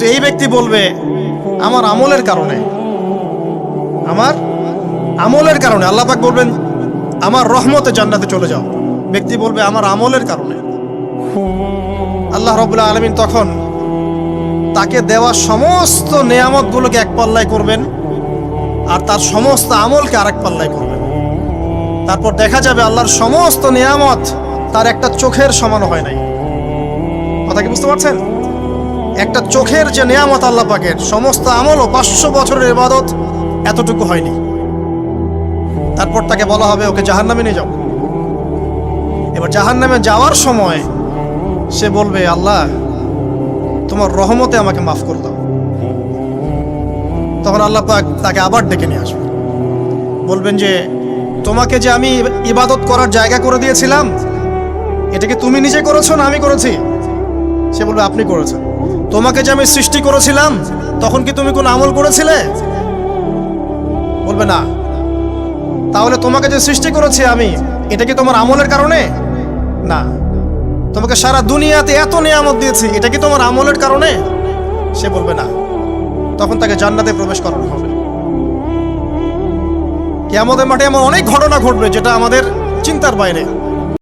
কিন্তু এই ব্যক্তি বলবে, আমার আমলের কারণে। আমার আমলের কারণে। আল্লাহ পাক বলবেন, আমার রহমতে জান্নাতে চলে যাও। ব্যক্তি বলবে, আমার আমলের কারণে। আল্লাহ রবুল্লাহ আলমিন তখন তাকে দেওয়া সমস্ত নেয়ামতগুলোকে এক পাল্লায় করবেন আর তার সমস্ত আমলকে আরেক পাল্লায় করবেন। তারপর দেখা যাবে আল্লাহর সমস্ত নিয়ামত তার একটা চোখের সমান হয় নাই। কথা কি বুঝতে পারছেন? একটা চোখের যে নিয়ামত আল্লাহ পাকের, সমস্ত আমল ও পাঁচশো বছরের ইবাদত এতটুকু হয়নি। তারপর তাকে বলা হবে, ওকে জাহান্নামে নিয়ে যাও। এবার জাহান্নামে যাওয়ার সময় সে বলবে, আল্লাহ, তোমার রহমতে আমাকে মাফ করে দাও। তখন আল্লাহ পাক তাকে আবার ডেকে নিয়ে আসবে। বলবেন যে, তোমাকে যে আমি ইবাদত করার জায়গা করে দিয়েছিলাম এটাকে তুমি নিজে করেছ না আমি করেছি? সে বলবে, আপনি করেছেন। তোমাকে যে আমি সৃষ্টি করেছিলাম, তখন কি তুমি কোনো আমল করেছিলে? বলবে না। তাহলে তোমাকে যে সৃষ্টি করেছি আমি, এটা কি তোমার আমলের কারণে? না। তোমাকে সারা দুনিয়াতে এত নিয়ামত দিয়েছি, এটা কি তোমার আমলের কারণে? সে বলবে না। তখন তাকে জান্নাতে প্রবেশ করানো হবে। কেয়ামতের মাঠে এমন অনেক ঘটনা ঘটবে যেটা আমাদের চিন্তার বাইরে।